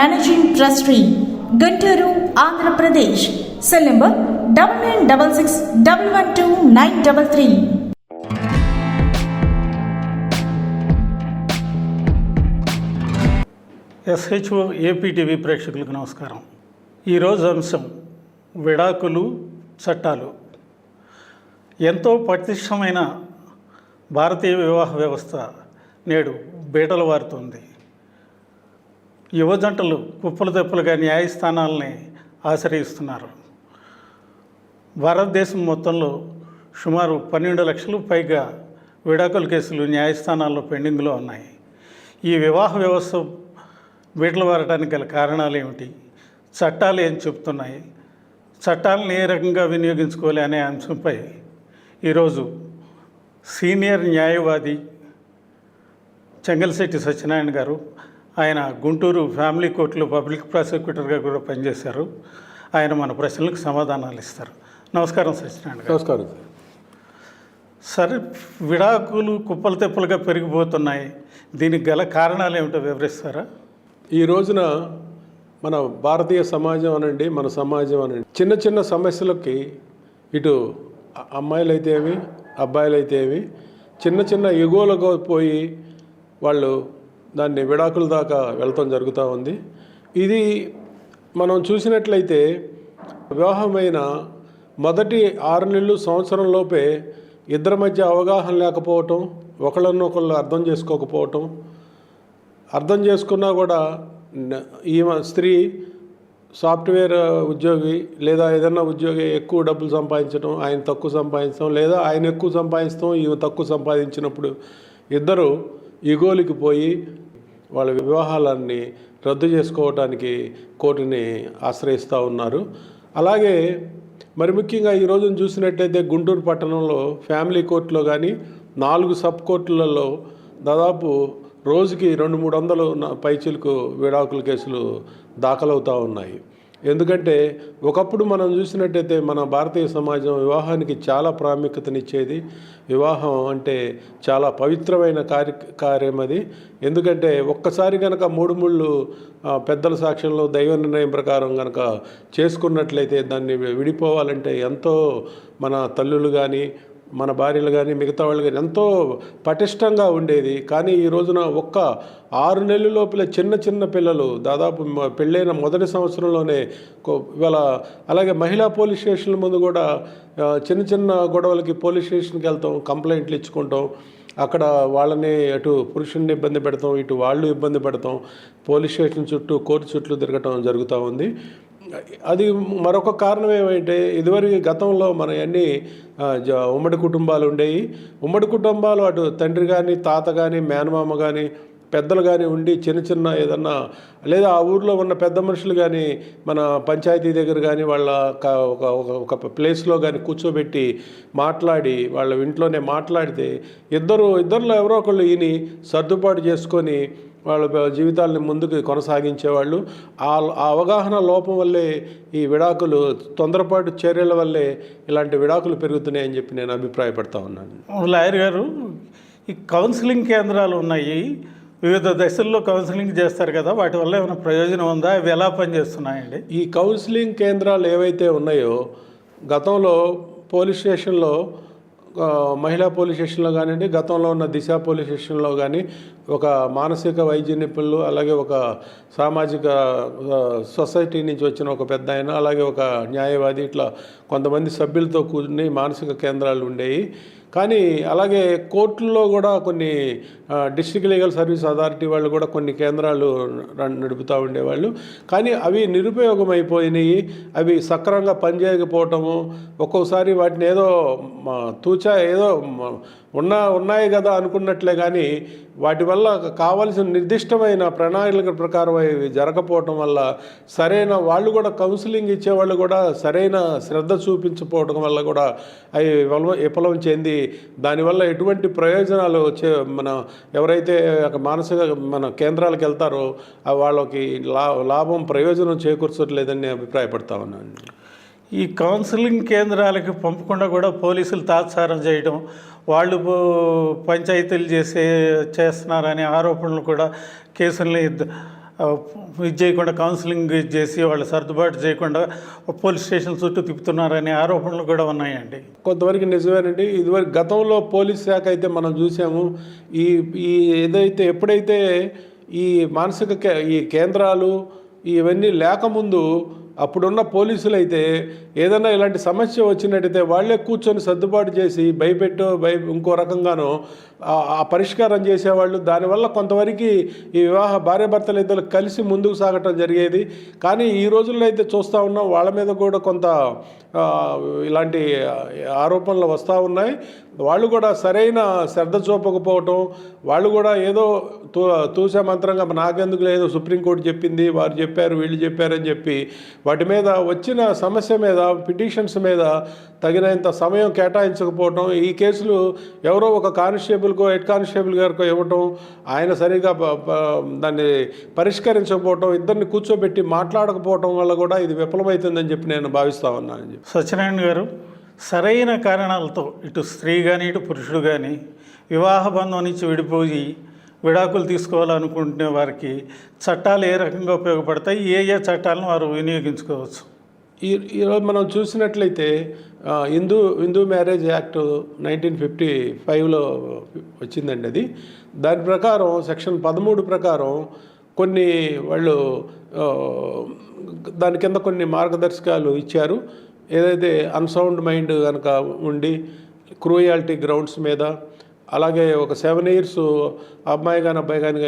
Managing trustee Guntur Andhra Pradesh cell number double nine double six double one two nine double three SHO APTV ప్రేక్షకులకు నమస్కారం. ఈరోజు అంశం విడాకులు చట్టాలు. ఎంతో పటిష్టమైన భారతీయ వివాహ వ్యవస్థ నేడు బీటలు వారుతుంది. యువ జంటలు కుప్పలు తెప్పులుగా న్యాయస్థానాలని ఆశ్రయిస్తున్నారు. భారతదేశం మొత్తంలో సుమారు పన్నెండు లక్షలు పైగా విడాకుల కేసులు న్యాయస్థానాల్లో పెండింగ్లో ఉన్నాయి. ఈ వివాహ వ్యవస్థ బీటలు వారడానికి గల కారణాలు ఏమిటి? చట్టాలు ఏం చెప్తున్నాయి చట్టాలను ఏ రకంగా వినియోగించుకోవాలి అనే అంశంపై ఈరోజు సీనియర్ న్యాయవాది చెంగల్శెట్టి సత్యనారాయణ గారు ఆయన గుంటూరు ఫ్యామిలీ కోర్టులో పబ్లిక్ ప్రాసిక్యూటర్గా కూడా పనిచేశారు. ఆయన మన ప్రశ్నలకు సమాధానాలు ఇస్తారు. నమస్కారం సత్యనారాయణ నమస్కారం. సార్ విడాకులు కుప్పలు తెప్పలుగా పెరిగిపోతున్నాయి. దీనికి గల కారణాలు ఏమిటో వివరిస్తారా? ఈ రోజున మన భారతీయ సమాజం అనండి మన సమాజం అనండి చిన్న చిన్న సమస్యలకి ఇటు అ- అమ్మాయిలైతే ఏమి అబ్బాయిలైతే ఏమి చిన్న చిన్న ఎగోలుగా పోయి వాళ్ళు దాన్ని విడాకుల దాకా వెళ్తాం జరుగుతూ ఉంది. ఇది మనం చూసినట్లయితే వివాహమైన మొదటి ఆరు నెలలు సంవత్సరం లోపే ఇద్దరి మధ్య అవగాహన లేకపోవటం ఒకళ్ళనొకళ్ళు అర్థం చేసుకోకపోవటం అర్థం చేసుకున్నా కూడా ఈమె స్త్రీ సాఫ్ట్వేర్ ఉద్యోగి లేదా ఏదన్నా ఉద్యోగి ఎక్కువ డబ్బులు సంపాదించడం ఆయన తక్కువ సంపాదించడం లేదా ఆయన ఎక్కువ సంపాదించడం ఈమె తక్కువ సంపాదించినప్పుడు ఇద్దరు ఇగోలికి పోయి వాళ్ళ వివాహాలన్నీ రద్దు చేసుకోవటానికి కోర్టుని ఆశ్రయిస్తూ ఉన్నారు. అలాగే మరి ముఖ్యంగా ఈ రోజున చూసినట్టయితే గుంటూరు పట్టణంలో ఫ్యామిలీ కోర్టులో కానీ నాలుగు సబ్ కోర్టులలో దాదాపు రోజుకి రెండు మూడు వందలు పైచీలకు విడాకుల కేసులు దాఖలవుతూ ఉన్నాయి. ఎందుకంటే ఒకప్పుడు మనం చూసినట్టయితే మన భారతీయ సమాజం వివాహానికి చాలా ప్రాముఖ్యతనిచ్చేది. వివాహం అంటే చాలా పవిత్రమైన కార్య కార్యం అది. ఎందుకంటే ఒక్కసారి కనుక మూడు ముళ్ళు పెద్దల సాక్ష్యంలో దైవ నిర్ణయం ప్రకారం కనుక చేసుకున్నట్లయితే దాన్ని విడిపోవాలంటే ఎంతో మన తల్లులు కానీ మన భార్యలు కానీ మిగతా వాళ్ళు కానీ ఎంతో పటిష్టంగా ఉండేది. కానీ ఈ రోజున ఒక్క ఆరు నెలల లోపల చిన్న చిన్న పిల్లలు దాదాపు పెళ్ళైన మొదటి సంవత్సరంలోనే ఇవాళ అలాగే మహిళా పోలీస్ స్టేషన్ల ముందు కూడా చిన్న చిన్న గొడవలకి పోలీస్ స్టేషన్కి వెళ్తాం కంప్లైంట్లు ఇచ్చుకుంటాం. అక్కడ వాళ్ళని అటు పురుషుల్ని ఇబ్బంది పెడతాం ఇటు వాళ్ళు ఇబ్బంది పెడతాం. పోలీస్ స్టేషన్ చుట్టూ కోర్టు చుట్టూ తిరగటం జరుగుతూ ఉంది. అది మరొక కారణం ఏమంటే ఇదివరకు గతంలో మన అన్ని జ- ఉమ్మడి కుటుంబాలు ఉండేవి ఉమ్మడి కుటుంబాలు అటు తండ్రి కానీ తాత కానీ మేనమామ కానీ పెద్దలు కానీ ఉండి చిన్న చిన్న ఏదన్నా లేదా ఆ ఊర్లో ఉన్న పెద్ద మనుషులు కానీ మన పంచాయతీ దగ్గర కానీ వాళ్ళ ఒక ఒక- ప్లేస్లో కానీ కూర్చోబెట్టి మాట్లాడి వాళ్ళ ఇంట్లోనే మాట్లాడితే ఇద్దరు ఇద్దరిలో ఎవరో ఒకళ్ళు ఈని సర్దుబాటు చేసుకొని వాళ్ళ జీవితాలని ముందుకు కొనసాగించేవాళ్ళు. ఆ ఆ అవగాహన లోపం వల్లే ఈ విడాకులు తొందరపాటు చర్యల వల్లే ఇలాంటి విడాకులు పెరుగుతున్నాయని చెప్పి నేను అభిప్రాయపడతా ఉన్నాను. లాయర్ గారు ఈ కౌన్సిలింగ్ కేంద్రాలు ఉన్నాయి. వివిధ దశల్లో కౌన్సిలింగ్ చేస్తారు కదా వాటి వల్ల ఏమైనా ప్రయోజనం ఉందా? అవి ఎలా పనిచేస్తున్నాయండి? ఈ కౌన్సిలింగ్ కేంద్రాలు ఏవైతే ఉన్నాయో గతంలో పోలీస్ స్టేషన్లో మహిళా పోలీస్ స్టేషన్లో కానివ్వండి గతంలో ఉన్న దిశ పోలీస్ స్టేషన్లో కానీ ఒక మానసిక వైద్య నిపుణులు అలాగే ఒక సామాజిక సొసైటీ నుంచి వచ్చిన ఒక పెద్ద ఆయన అలాగే ఒక న్యాయవాది ఇట్లా కొంతమంది సభ్యులతో కూర్చుని మానసిక కేంద్రాలు ఉండేవి. కానీ అలాగే కోర్టుల్లో కూడా కొన్ని డిస్ట్రిక్ట్ లీగల్ సర్వీస్ అథారిటీ వాళ్ళు కూడా కొన్ని కేంద్రాలు నడుపుతూ ఉండేవాళ్ళు. కానీ అవి నిరుపయోగం అయిపోయినాయి అవి సక్రమంగా పనిచేయకపోవటము ఒక్కోసారి వాటిని ఏదో తూచా ఏదో ఉన్నా ఉన్నాయి కదా అనుకున్నట్లే కానీ వాటి వల్ల కావలసిన నిర్దిష్టమైన ప్రణాళిక ప్రకారం అవి జరగకపోవటం వల్ల సరైన వాళ్ళు కూడా కౌన్సిలింగ్ ఇచ్చేవాళ్ళు కూడా సరైన శ్రద్ధ చూపించకపోవటం వల్ల కూడా అవి విఫలం విఫలం చెంది దానివల్ల ఎటువంటి ప్రయోజనాలు వచ్చే మన ఎవరైతే ఒక మానసిక మన కేంద్రాలకు వెళ్తారో వాళ్ళకి లా లాభం ప్రయోజనం చేకూర్చట్లేదని నేను అభిప్రాయపడతా ఉన్నాను. ఈ కౌన్సిలింగ్ కేంద్రాలకు పంపకుండా కూడా పోలీసులు తాత్సారం చేయడం వాళ్ళు పంచాయతీలు చేసే చేస్తున్నారనే ఆరోపణలు కూడా కేసుల్ని ఇది చేయకుండా కౌన్సిలింగ్ చేసి వాళ్ళు సర్దుబాటు చేయకుండా పోలీస్ స్టేషన్ చుట్టూ తిప్పుతున్నారనే ఆరోపణలు కూడా ఉన్నాయండి. కొంతవరకు నిజమేనండి. ఇదివరకు గతంలో పోలీస్ శాఖ అయితే మనం చూసాము. ఈ ఈ ఏదైతే ఎప్పుడైతే ఈ మానసిక కే- ఈ కేంద్రాలు ఇవన్నీ లేకముందు అప్పుడున్న పోలీసులు అయితే ఏదైనా ఇలాంటి సమస్య వచ్చినట్టయితే వాళ్ళే కూర్చొని సర్దుబాటు చేసి భయపెట్టో భయ ఇంకో రకంగానో ఆ- పరిష్కారం చేసేవాళ్ళు. దానివల్ల కొంతవరకు ఈ వివాహ భార్యాభర్తలు ఇద్దరు కలిసి ముందుకు సాగటం జరిగేది. కానీ ఈ రోజుల్లో అయితే చూస్తూ ఉన్నాం వాళ్ళ మీద కూడా కొంత ఇలాంటి ఆరోపణలు వస్తూ ఉన్నాయి. వాళ్ళు కూడా సరైన శ్రద్ధ చూపకపోవటం వాళ్ళు కూడా ఏదో తూ తూసే మంత్రంగా నాకెందుకు లేదు సుప్రీంకోర్టు చెప్పింది వారు చెప్పారు వీళ్ళు చెప్పారని చెప్పి వాటి మీద వచ్చిన సమస్య మీద పిటిషన్స్ మీద తగినంత సమయం కేటాయించకపోవటం ఈ కేసులు ఎవరో ఒక కానిస్టేబుల్కో హెడ్ కానిస్టేబుల్ గారికో ఇవ్వటం ఆయన సరిగా దాన్ని పరిష్కరించకపోవటం ఇద్దరిని కూర్చోబెట్టి మాట్లాడకపోవటం వల్ల కూడా ఇది విఫలమవుతుందని చెప్పి నేను భావిస్తా ఉన్నాను అని చెప్పి. సత్యనారాయణ గారు సరైన కారణాలతో ఇటు స్త్రీ కానీ ఇటు పురుషుడు కానీ వివాహ బంధం నుంచి విడిపోయి విడాకులు తీసుకోవాలనుకుంటునే వారికి చట్టాలు ఏ రకంగా ఉపయోగపడతాయి ఏ ఏ చట్టాలను వారు వినియోగించుకోవచ్చు? ఈ ఈరోజు మనం చూసినట్లయితే Hindu Hindu marriage act nineteen fifty ఫైవ్లో వచ్చిందండి అది. దాని ప్రకారం సెక్షన్ పదమూడు ప్రకారం కొన్ని వాళ్ళు దాని కింద కొన్ని మార్గదర్శకాలు ఇచ్చారు. ఏదైతే అన్సౌండ్ మైండ్ కనుక ఉండి క్రూయాలిటీ గ్రౌండ్స్ మీద అలాగే ఒక సెవెన్ ఇయర్స్ అమ్మాయి కానీ అబ్బాయి కానీ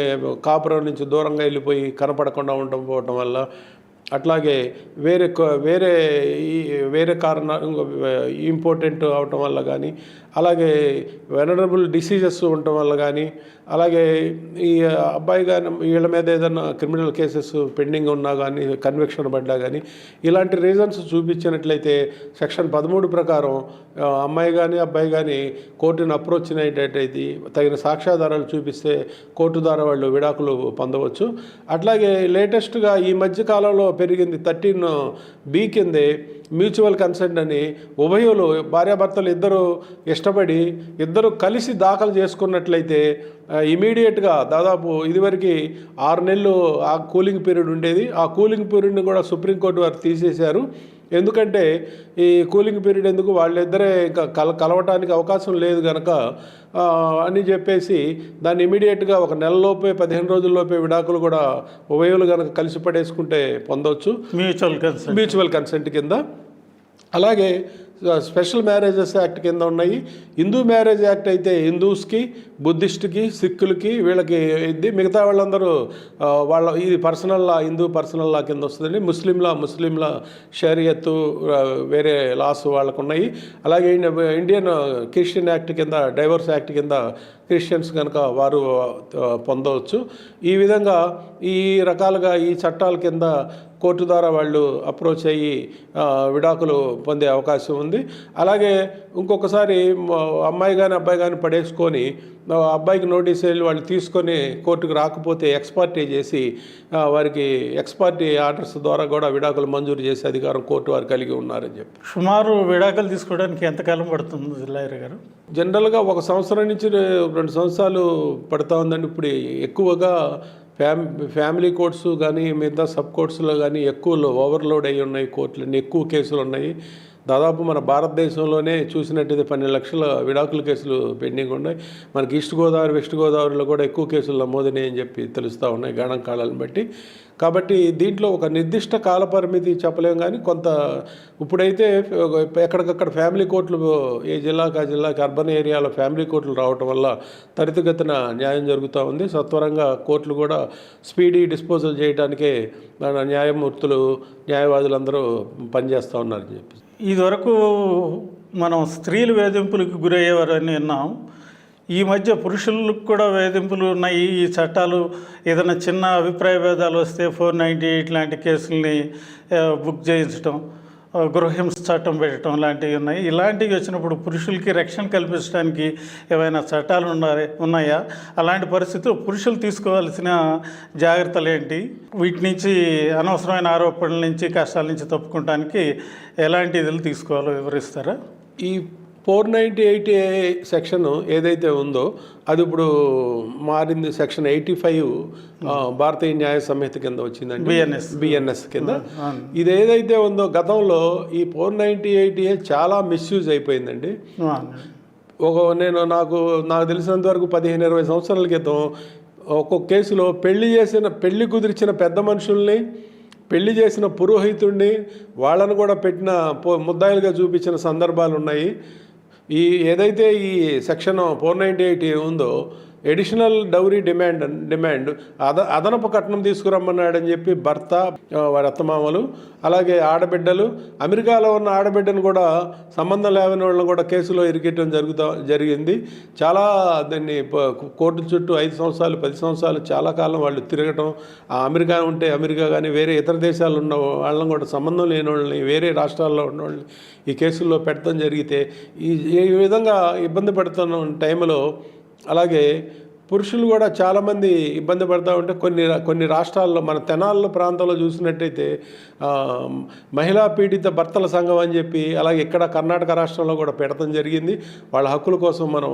కాపురం నుంచి దూరంగా వెళ్ళిపోయి కనపడకుండా ఉండడం పోవటం వల్ల అట్లాగే వేరే వేరే ఈ- వేరే కారణ ఇంపార్టెంట్ అవటం వల్ల కానీ అలాగే వెనరబుల్ డిసీజెస్ ఉండటం వల్ల కానీ అలాగే ఈ అబ్బాయి కానీ వీళ్ళ మీద ఏదైనా క్రిమినల్ కేసెస్ పెండింగ్ ఉన్నా కానీ కన్విక్షన్ పడ్డా కానీ ఇలాంటి రీజన్స్ చూపించినట్లయితే సెక్షన్ పదమూడు ప్రకారం అమ్మాయి కానీ అబ్బాయి కానీ కోర్టును అప్రోచ్ అయినట్టయితే తగిన సాక్ష్యాధారాలు చూపిస్తే కోర్టు ద్వారా వాళ్ళు విడాకులు పొందవచ్చు. అట్లాగే లేటెస్ట్గా ఈ మధ్య కాలంలో పెరిగింది థర్టీన్ బీ కిందే మ్యూచువల్ కన్సెంట్ అని ఉభయులు భార్యాభర్తలు ఇద్దరు ఇష్టపడి ఇద్దరు కలిసి దాఖలు చేసుకున్నట్లయితే ఇమీడియట్గా దాదాపు ఇదివరకు ఆరు నెలలు ఆ కూలింగ్ పీరియడ్ ఉండేది. ఆ కూలింగ్ పీరియడ్ని కూడా సుప్రీంకోర్టు వారు తీసేశారు. ఎందుకంటే ఈ కూలింగ్ పీరియడ్ ఎందుకు వాళ్ళిద్దరే ఇంకా కల కలవటానికి అవకాశం లేదు కనుక అని చెప్పేసి దాన్ని ఇమీడియట్గా ఒక నెలలోపే పదిహేను రోజుల్లోపే విడాకులు కూడా ఉభయులు కనుక కలిసి పడేసుకుంటే పొందవచ్చు మ్యూచువల్ కన్సెంట్ మ్యూచువల్ కన్సెంట్ కింద. అలాగే స్పెషల్ మ్యారేజెస్ యాక్ట్ కింద ఉన్నాయి. హిందూ మ్యారేజ్ యాక్ట్ అయితే హిందూస్కి బుద్ధిస్ట్కి సిక్కులకి వీళ్ళకి ఇది మిగతా వాళ్ళందరూ వాళ్ళ ఇది personal law Hindu personal law కింద వస్తుందండి. ముస్లింలా ముస్లింల షరియత్తు వేరే లాస్ వాళ్ళకు ఉన్నాయి అలాగే ఇండియన్ క్రిస్టియన్ యాక్ట్ కింద డైవర్స్ యాక్ట్ కింద క్రిస్టియన్స్ కనుక వారు పొందవచ్చు. ఈ విధంగా ఈ రకాలుగా ఈ చట్టాల కింద కోర్టు ద్వారా వాళ్ళు అప్రోచ్ అయ్యి విడాకులు పొందే అవకాశం ఉంది. అలాగే ఇంకొకసారి అమ్మాయి కానీ అబ్బాయి కానీ పడేసుకొని అబ్బాయికి నోటీస్ వెళ్ళి వాళ్ళు తీసుకొని కోర్టుకు రాకపోతే ఎక్స్పార్టీ చేసి వారికి ఎక్స్పార్టీ ఆర్డర్స్ ద్వారా కూడా విడాకులు మంజూరు చేసే అధికారం కోర్టు వారు కలిగి ఉన్నారని చెప్పి. సుమారు విడాకులు తీసుకోవడానికి ఎంతకాలం పడుతుంది లాయర్ గారు? జనరల్గా ఒక సంవత్సరం నుంచి రెండు సంవత్సరాలు పడతా ఉందండి. ఇప్పుడు ఎక్కువగా ఫ్యామ్ ఫ్యామిలీ కోర్ట్స్ కానీ మిగతా సబ్ కోర్ట్స్లో కానీ ఎక్కువ ఓవర్లోడ్ అయ్యి ఉన్నాయి కోర్టులన్నీ ఎక్కువ కేసులు ఉన్నాయి. దాదాపు మన భారతదేశంలోనే చూసినట్టయితే పన్నెండు లక్షల విడాకుల కేసులు పెండింగ్ ఉన్నాయి. మనకి ఈస్ట్ గోదావరి వెస్ట్ గోదావరిలో కూడా ఎక్కువ కేసులు నమోదైనాయి అని చెప్పి తెలుస్తూ ఉన్నాయి గణాంకాలను బట్టి. కాబట్టి దీంట్లో ఒక నిర్దిష్ట కాల పరిమితి చెప్పలేం కానీ కొంత ఇప్పుడైతే ఎక్కడికక్కడ ఫ్యామిలీ కోర్టులు ఏ జిల్లాకు ఆ జిల్లాకి అర్బన్ ఏరియాలో ఫ్యామిలీ కోర్టులు రావటం వల్ల తరితగతిన న్యాయం జరుగుతూ ఉంది. సత్వరంగా కోర్టులు కూడా స్పీడీ డిస్పోజల్ చేయడానికే మన న్యాయమూర్తులు న్యాయవాదులందరూ పనిచేస్తూ ఉన్నారని చెప్పి ఇదివరకు మనం స్త్రీలు వేధింపులకు గురయ్యేవారని విన్నాం. ఈ మధ్య పురుషులకు కూడా వేధింపులు ఉన్నాయి. ఈ చట్టాలు ఏదైనా చిన్న అభిప్రాయ భేదాలు వస్తే ఫోర్ నైంటీ ఎయిట్ లాంటి కేసుల్ని బుక్ చేయించడం గృహహింస చట్టం పెట్టడం లాంటివి ఉన్నాయి. ఇలాంటివి వచ్చినప్పుడు పురుషులకి రక్షణ కల్పించడానికి ఏమైనా చట్టాలు ఉన్నాయి ఉన్నాయా? అలాంటి పరిస్థితులు పురుషులు తీసుకోవాల్సిన జాగ్రత్తలు ఏంటి? వీటి నుంచి అనవసరమైన ఆరోపణల నుంచి కష్టాల నుంచి తప్పుకోవడానికి ఎలాంటి ఇదిలు తీసుకోవాలో వివరిస్తారా? ఈ four ninety eight A section ఏదైతే ఉందో అది ఇప్పుడు మారింది సెక్షన్ ఎయిటీ ఫైవ్ భారతీయ న్యాయ సంహిత కింద వచ్చిందండి. BNS. బిఎన్ఎస్ కింద. ఇది ఏదైతే ఉందో గతంలో ఈ ఫోర్ నైంటీ ఎయిట్ ఏ చాలా మిస్యూజ్ అయిపోయిందండి. ఒక నేను నాకు నాకు తెలిసినంత వరకు పదిహేను ఇరవై సంవత్సరాల క్రితం ఒక్కొక్క కేసులో పెళ్ళి చేసిన పెళ్ళి కుదిర్చిన పెద్ద మనుషుల్ని పెళ్ళి చేసిన పురోహితుడిని వాళ్ళను కూడా పెట్టిన ముద్దాయిలుగా చూపించిన సందర్భాలు ఉన్నాయి ఈ ఏదైతే ఈ సెక్షన్ ఫోర్ నైంటీ ఎయిట్ ఉందో ఎడిషనల్ డౌరీ డిమాండ్ డిమాండ్ అద అదనపు కట్నం తీసుకురమ్మన్నాడని చెప్పి భర్త వారి అత్తమామలు అలాగే ఆడబిడ్డలు అమెరికాలో ఉన్న ఆడబిడ్డను కూడా సంబంధం లేని వాళ్ళని కూడా కేసులో ఇరికిట్టడం జరుగుతా జరిగింది. చాలా దాన్ని కోర్టు చుట్టూ ఐదు సంవత్సరాలు పది సంవత్సరాలు చాలా కాలం వాళ్ళు తిరగటం ఆ అమెరికా ఉంటే అమెరికా కానీ వేరే ఇతర దేశాలు ఉన్న వాళ్ళని కూడా సంబంధం లేని వాళ్ళని వేరే రాష్ట్రాల్లో ఉన్న వాళ్ళని ఈ కేసుల్లో పెట్టడం జరిగితే ఈ ఈ విధంగా ఇబ్బంది పెడుతున్న టైంలో అలాగే పురుషులు కూడా చాలామంది ఇబ్బంది పడుతూ ఉంటే కొన్ని కొన్ని రాష్ట్రాల్లో మన తెనాల ప్రాంతంలో చూసినట్టయితే మహిళా పీడిత భర్తల సంఘం అని చెప్పి అలాగే ఇక్కడ కర్ణాటక రాష్ట్రంలో కూడా పెడతాం జరిగింది. వాళ్ళ హక్కుల కోసం మనం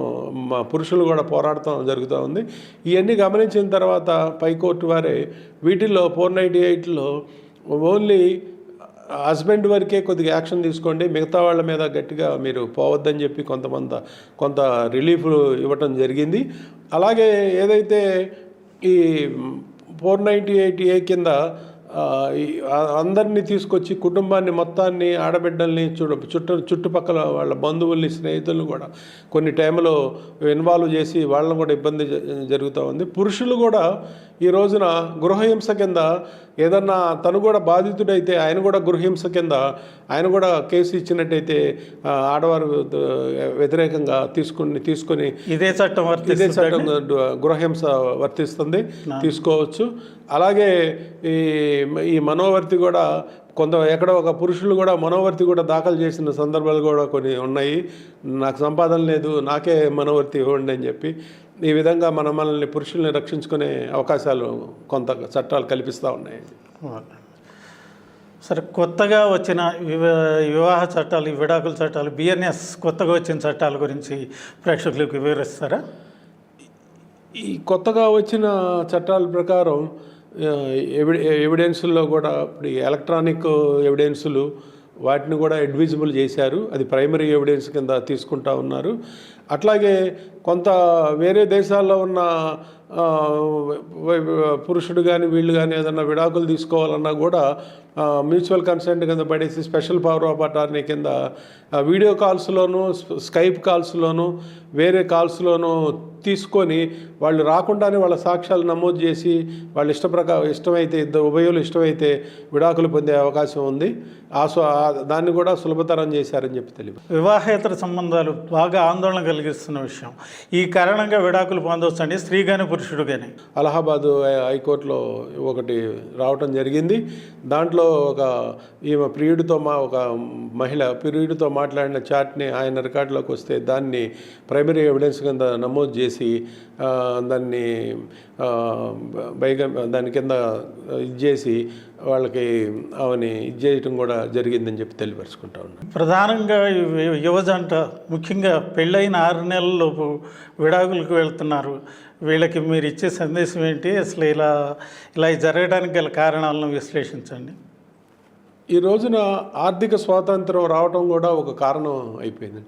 పురుషులు కూడా పోరాడటం జరుగుతూ ఉంది. ఇవన్నీ గమనించిన తర్వాత పైకోర్టు వారే వీటిల్లో ఫోర్ నైంటీ ఎయిట్లో ఓన్లీ హస్బెండ్ వరకే కొద్దిగా యాక్షన్ తీసుకోండి. మిగతా వాళ్ళ మీద గట్టిగా మీరు పోవద్దని చెప్పి కొంతమంది కొంత రిలీఫ్ ఇవ్వటం జరిగింది. అలాగే ఏదైతే ఈ ఫోర్ నైంటీ ఎయిట్ ఏ కింద అందరినీ తీసుకొచ్చి కుటుంబాన్ని మొత్తాన్ని ఆడబిడ్డల్ని చుట్టు చుట్టు చుట్టుపక్కల వాళ్ళ బంధువుల్ని స్నేహితులను కూడా కొన్ని టైంలో ఇన్వాల్వ్ చేసి వాళ్ళని కూడా ఇబ్బంది జ- జరుగుతూ ఉంది. పురుషులు కూడా ఈ రోజున గృహహింస కింద ఏదన్నా తను కూడా బాధితుడైతే ఆయన కూడా గృహహింస కింద ఆయన కూడా కేసు ఇచ్చినట్టయితే ఆడవారు వ్యతిరేకంగా తీసుకుని తీసుకొని ఇదే చట్టం ఇదే చట్టం గృహహింస వర్తిస్తుంది. తీసుకోవచ్చు. అలాగే ఈ ఈ మనోవర్తి కూడా కొంత ఎక్కడో ఒక పురుషులు కూడా మనోవర్తి కూడా దాఖలు చేసిన సందర్భాలు కూడా కొన్ని ఉన్నాయి. నాకు సంపాదన లేదు నాకే మనోవర్తి ఇవ్వండి అని చెప్పి ఈ విధంగా మన మనల్ని పురుషుల్ని రక్షించుకునే అవకాశాలు కొంత చట్టాలు కల్పిస్తూ ఉన్నాయి. సరే కొత్తగా వచ్చిన వివ- వివాహ చట్టాలు ఈ విడాకుల చట్టాలు బిఎన్ఎస్ కొత్తగా వచ్చిన చట్టాల గురించి ప్రేక్షకులకు వివరిస్తారా? ఈ కొత్తగా వచ్చిన చట్టాల ప్రకారం ఆ, ఎవిడ ఎవిడెన్సుల్లో కూడా ఇప్పుడు ఎలక్ట్రానిక్ ఎవిడెన్సులు వాటిని కూడా అడ్విజిబుల్ చేశారు. అది ప్రైమరీ ఎవిడెన్స్ కింద తీసుకుంటా ఉన్నారు. అట్లాగే కొంత వేరే దేశాల్లో ఉన్న పురుషుడు కానీ వీళ్ళు కానీ ఏదన్నా విడాకులు తీసుకోవాలన్నా కూడా మ్యూచువల్ కన్సెంట్ కింద పడేసి స్పెషల్ పవర్ ఆఫ్ అటార్నీ కింద వీడియో కాల్స్లోను స్కైప్ కాల్స్లోను వేరే కాల్స్లోను తీసుకొని వాళ్ళు రాకుండానే వాళ్ళ సాక్ష్యాలు నమోదు చేసి వాళ్ళ ఇష్ట ప్రకారం ఇష్టమైతే ఇద్దరు ఉభయులు ఇష్టమైతే విడాకులు పొందే అవకాశం ఉంది. ఆ ఆ దాన్ని కూడా సులభతరం చేశారని చెప్పి తెలియదు వివాహేతర సంబంధాలు బాగా ఆందోళన కలిగిస్తున్న విషయం. ఈ కారణంగా విడాకులు పొందవచ్చండి స్త్రీ కానీ పురుషుడు కానీ అలహాబాద్ హైకోర్టులో ఒకటి రావటం జరిగింది. దాంట్లో ఒక ఈమె ప్రియుడితో మా ఒక మహిళ ప్రియుడితో మాట్లాడిన చాట్ని ఆయన రికార్డులోకి వస్తే దాన్ని ప్రైమరీ ఎవిడెన్స్ కింద నమోదు చేసి దాన్ని బైగ దాని కింద ఇది చేసి వాళ్ళకి ఆమెని ఇది చేయటం కూడా జరిగిందని చెప్పి తెలియపరుచుకుంటా ఉన్నాను. ప్రధానంగా యువజంట ముఖ్యంగా పెళ్ళైన ఆరు నెలలలోపు విడాకులకు వెళ్తున్నారు. వీళ్ళకి మీరు ఇచ్చే సందేశం ఏంటి? అసలు ఇలా ఇలా జరగడానికి గల కారణాలను విశ్లేషించండి. ఈ రోజున ఆర్థిక స్వాతంత్రం రావటం కూడా ఒక కారణం అయిపోయింది.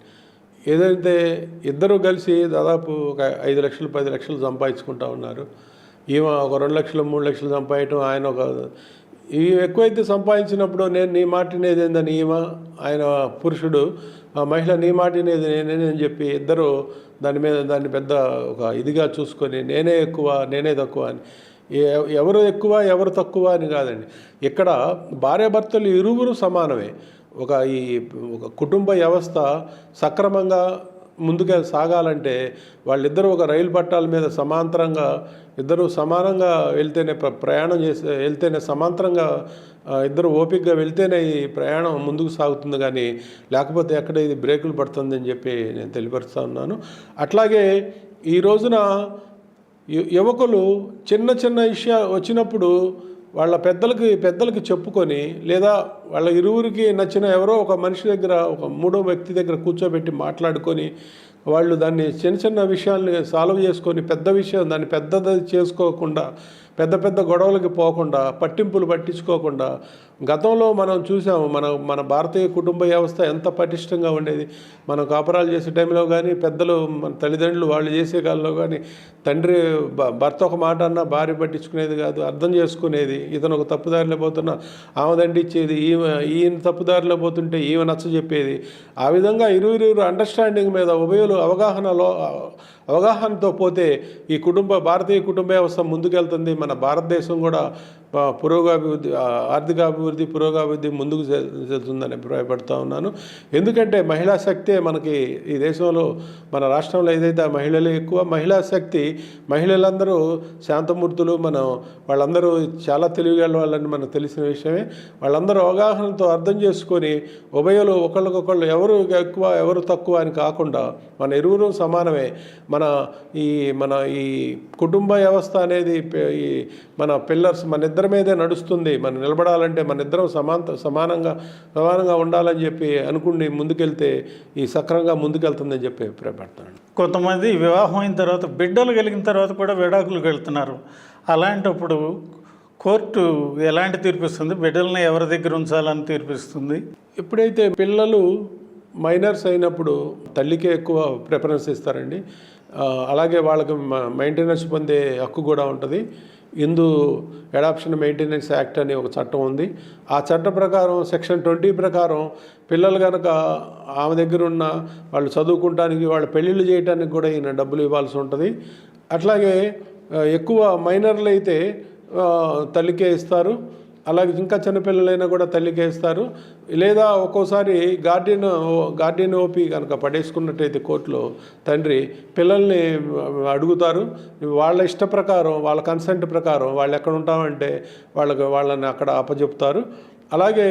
ఏదైతే ఇద్దరు కలిసి దాదాపు ఒక ఐదు లక్షలు పది లక్షలు సంపాదించుకుంటా ఉన్నారు. ఈమె ఒక రెండు లక్షలు మూడు లక్షలు సంపాదించడం ఆయన ఒక ఈ ఎక్కువైతే సంపాదించినప్పుడు నేను నీ మాటినేది ఏందని ఈమె ఆయన పురుషుడు ఆ మహిళ నీ మాటినేది నేనే అని చెప్పి ఇద్దరు దాని మీద దాన్ని పెద్ద ఒక ఇదిగా చూసుకొని నేనే ఎక్కువ నేనే తక్కువ అని. ఎ- ఎవరు ఎక్కువ ఎవరు తక్కువ అని కాదండి. ఇక్కడ భార్యాభర్తలు ఇరువురు సమానమే. ఒక ఈ ఒక కుటుంబ వ్యవస్థ సక్రమంగా ముందుకెళ్ళి సాగాలంటే వాళ్ళిద్దరూ ఒక రైలు పట్టాల మీద సమాంతరంగా ఇద్దరు సమానంగా వెళ్తేనే ప్ర- ప్రయాణం చేసే వెళ్తేనే సమాంతరంగా ఇద్దరు ఓపికగా వెళ్తేనే ఈ ప్రయాణం ముందుకు సాగుతుంది కానీ లేకపోతే ఎక్కడ ఇది బ్రేకులు పడుతుందని చెప్పి నేను తెలియపరుస్తా ఉన్నాను. అట్లాగే ఈ రోజున యువకులు చిన్న చిన్న విషయా వచ్చినప్పుడు వాళ్ళ పెద్దలకి పెద్దలకి చెప్పుకొని లేదా వాళ్ళ ఇరువురికి నచ్చిన ఎవరో ఒక మనిషి దగ్గర ఒక మూడో వ్యక్తి దగ్గర కూర్చోబెట్టి మాట్లాడుకొని వాళ్ళు దాన్ని చిన్న చిన్న విషయాల్ని సాల్వ్ చేసుకొని పెద్ద విషయం దాన్ని పెద్దది చేసుకోకుండా పెద్ద పెద్ద గొడవలకి పోకుండా పట్టింపులు పట్టించుకోకుండా గతంలో మనం చూసాము మన మన భారతీయ కుటుంబ వ్యవస్థ ఎంత పటిష్టంగా ఉండేది. మనం కాపురాలు చేసే టైంలో కానీ పెద్దలు మన తల్లిదండ్రులు వాళ్ళు చేసే కాలంలో కానీ తండ్రి భ- భర్త ఒక మాట అన్నా భార్య పట్టించుకునేది కాదు అర్థం చేసుకునేది. ఇతను ఒక తప్పుదారిలో పోతున్నా ఆమె దండిచ్చేది ఈమె ఈయన తప్పుదారిలో పోతుంటే ఈమె నచ్చ చెప్పేది. ఆ విధంగా ఇరువురు అండర్స్టాండింగ్ మీద ఉభయులు అవగాహనలో అవగాహనతో పోతే ఈ కుటుంబ భారతీయ కుటుంబ వ్యవస్థ ముందుకెళ్తుంది. మన భారతదేశం కూడా పురోగాభివృద్ధి ఆర్థికాభివృద్ధి పురోగాభివృద్ధి ముందుకు జే- వెళ్తుందని అభిప్రాయపడుతూ ఉన్నాను. ఎందుకంటే మహిళా శక్తే మనకి ఈ దేశంలో మన రాష్ట్రంలో ఏదైతే ఆ మహిళలే ఎక్కువ మహిళా శక్తి మహిళలందరూ శాంతమూర్తులు మనం వాళ్ళందరూ చాలా తెలివిగల వాళ్ళని మనకు తెలిసిన విషయమే. వాళ్ళందరూ అవగాహనతో అర్థం చేసుకొని ఉభయలు ఒకళ్ళకొకళ్ళు ఎవరు ఎక్కువ ఎవరు తక్కువ అని కాకుండా మన ఇరువురు సమానమే. మన ఈ మన ఈ కుటుంబ వ్యవస్థ అనేది ఈ మన పిల్లర్స్ మన ఇద్దరు మీదే నడుస్తుంది. మనం నిలబడాలంటే మన ఇద్దరం సమాంత సమానంగా సమానంగా ఉండాలని చెప్పి అనుకుని ముందుకెళ్తే ఈ సక్రంగా ముందుకెళ్తుందని చెప్పి అభిప్రాయపడుతున్నాను కొంతమంది వివాహం అయిన తర్వాత బిడ్డలు కలిగిన తర్వాత కూడా విడాకులకు వెళ్తున్నారు అలాంటప్పుడు కోర్టు ఎలాంటి తీర్పిస్తుంది బిడ్డల్ని ఎవరి దగ్గర ఉంచాలని తీర్పిస్తుంది ఎప్పుడైతే పిల్లలు మైనర్స్ అయినప్పుడు తల్లికే ఎక్కువ ప్రిఫరెన్స్ ఇస్తారండి. అలాగే వాళ్ళకి మెయింటెనెన్స్ పొందే హక్కు కూడా ఉంటుంది. హిందూ అడాప్షన్ మెయింటెనెన్స్ యాక్ట్ అనే ఒక చట్టం ఉంది. ఆ చట్ట ప్రకారం సెక్షన్ ట్వంటీ ప్రకారం పిల్లలు కనుక ఆమె దగ్గర ఉన్న వాళ్ళు చదువుకుంటానికి వాళ్ళ పెళ్ళిళ్ళు చేయడానికి కూడా ఈయన డబ్బులు ఇవ్వాల్సి ఉంటుంది. అట్లాగే ఎక్కువ మైనర్లు అయితే తల్లికే ఇస్తారు. అలాగే ఇంకా చిన్నపిల్లలైనా కూడా తల్లికి వేస్తారు లేదా ఒక్కోసారి గార్డియన్ గార్డియన్ ఓపి కనుక పడేసుకున్నట్టయితే కోర్టులో తండ్రి పిల్లల్ని అడుగుతారు. వాళ్ళ ఇష్ట ప్రకారం వాళ్ళ కన్సెంట్ ప్రకారం వాళ్ళు ఎక్కడ ఉంటామంటే వాళ్ళకి వాళ్ళని అక్కడ అప్పచెప్తారు అలాగే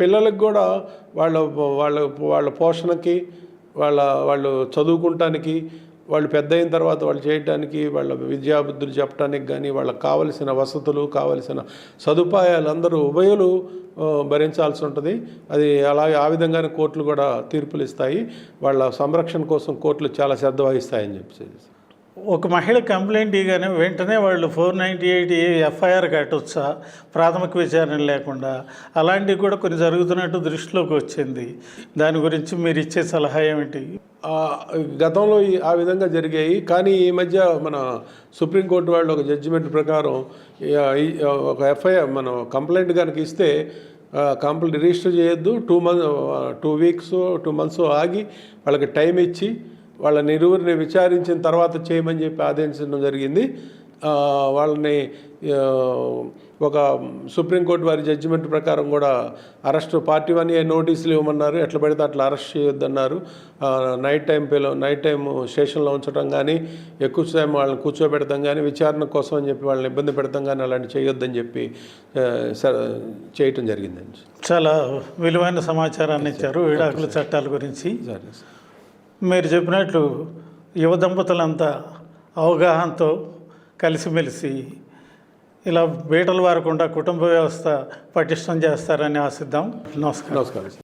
పిల్లలకు కూడా వాళ్ళ వాళ్ళ వాళ్ళ పోషణకి వాళ్ళ వాళ్ళు చదువుకుంటానికి వాళ్ళు పెద్ద అయిన తర్వాత వాళ్ళు చేయడానికి వాళ్ళ విద్యాబుద్ధులు చెప్పడానికి కానీ వాళ్ళకి కావలసిన వసతులు కావలసిన సదుపాయాలు అందరూ ఉభయలు భరించాల్సి ఉంటుంది అది అలాగే ఆ విధంగానే కోర్టులు కూడా తీర్పులు ఇస్తాయి వాళ్ళ సంరక్షణ కోసం కోర్టులు చాలా శ్రద్ధ వహిస్తాయని చెప్పి ఒక మహిళ కంప్లైంట్ ఇవ్వగానే వెంటనే వాళ్ళు ఫోర్ నైంటీ ఎయిట్ ఎఫ్ఐఆర్ కట్టొచ్చా? ప్రాథమిక విచారణ లేకుండా. అలాంటివి కూడా కొన్ని జరుగుతున్నట్టు దృష్టిలోకి వచ్చింది. దాని గురించి మీరు ఇచ్చే సలహా ఏమిటి? గతంలో ఆ విధంగా జరిగాయి. కానీ ఈ మధ్య మన సుప్రీంకోర్టు వాళ్ళు ఒక జడ్జిమెంట్ ప్రకారం ఒక ఎఫ్ఐఆర్ మనం కంప్లైంట్ కనుక ఇస్తే కంప్లైంట్ రిజిస్టర్ చేయొద్దు. Two month two weeks two months ఆగి వాళ్ళకి టైం ఇచ్చి వాళ్ళ నిరువురిని విచారించిన తర్వాత చేయమని చెప్పి ఆదేశించడం జరిగింది. వాళ్ళని ఒక సుప్రీంకోర్టు వారి జడ్జిమెంట్ ప్రకారం కూడా అరెస్ట్ పార్టీ వన్ ఏ నోటీసులు ఇవ్వమన్నారు. ఎట్లా పడితే అట్లా అరెస్ట్ చేయొద్దన్నారు. నైట్ టైం పిలో నైట్ టైం స్టేషన్లో ఉంచడం కానీ ఎక్కువ టైం వాళ్ళని కూర్చోబెడతాం కానీ విచారణ కోసం అని చెప్పి వాళ్ళని ఇబ్బంది పెడతాం కానీ అలాంటి చేయొద్దని చెప్పి చేయటం జరిగిందండి. చాలా విలువైన సమాచారాన్ని ఇచ్చారు. విడాకుల చట్టాల గురించి. సరే. మీరు చెప్పినట్లు యువ దంపతులంతా అవగాహనతో కలిసిమెలిసి ఇలా బీటలు వారకుండా కుటుంబ వ్యవస్థ పటిష్టం చేస్తారని ఆశిద్దాం. నమస్కారం. నమస్కారం